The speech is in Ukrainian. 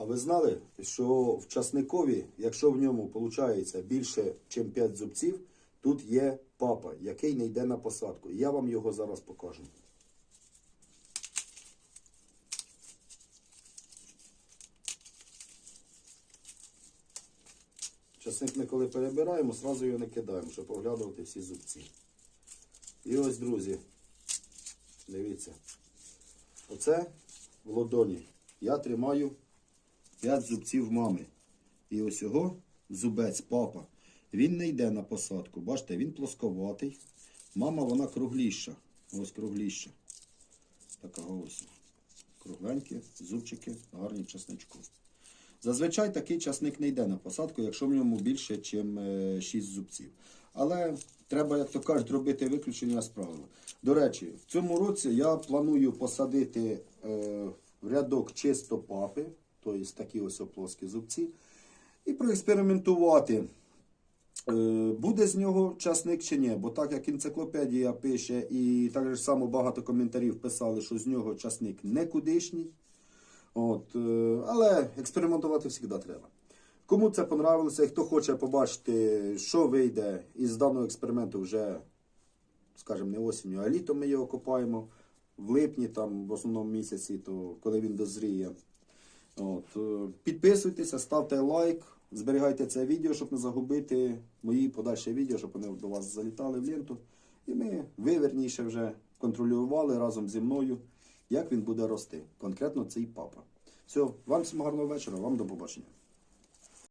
А ви знали, що в часникові, якщо в ньому виходить більше, ніж 5 зубців, тут є папа, який не йде на посадку. Я вам його зараз покажу. Часник ми коли перебираємо, одразу його не кидаємо, щоб оглядувати всі зубці. І ось, друзі, дивіться. Оце в ладоні. Я тримаю 5 зубців мами. І ось його зубець, папа. Він не йде на посадку. Бачите, він плосковатий. Мама вона кругліша. Ось кругліша. Така ось. Кругленькі, зубчики, гарні часничку. Зазвичай такий часник не йде на посадку, якщо в ньому більше, ніж 6 зубців. Але треба, як то кажуть, робити виключення з правила. До речі, в цьому році я планую посадити е, в рядок чисто папи, тобто такі ось плоскі зубці, і проекспериментувати. Е, Буде з нього часник чи ні, бо так як енциклопедія пише, і так само багато коментарів писали, що з нього часник некудишній. От, е, але експериментувати завжди треба. Кому це понравилося, і хто хоче побачити, що вийде із даного експерименту вже, скажімо, не осінню, а літом ми його копаємо в липні, там в основному місяці, то коли він дозріє. От, е, підписуйтеся, ставте лайк, зберігайте це відео, щоб не загубити мої подальші відео, щоб вони до вас залітали в ленту. І ми, виверніше вже контролювали разом зі мною, як він буде рости. Конкретно цей папа. Все, вам всім гарного вечора, вам до побачення.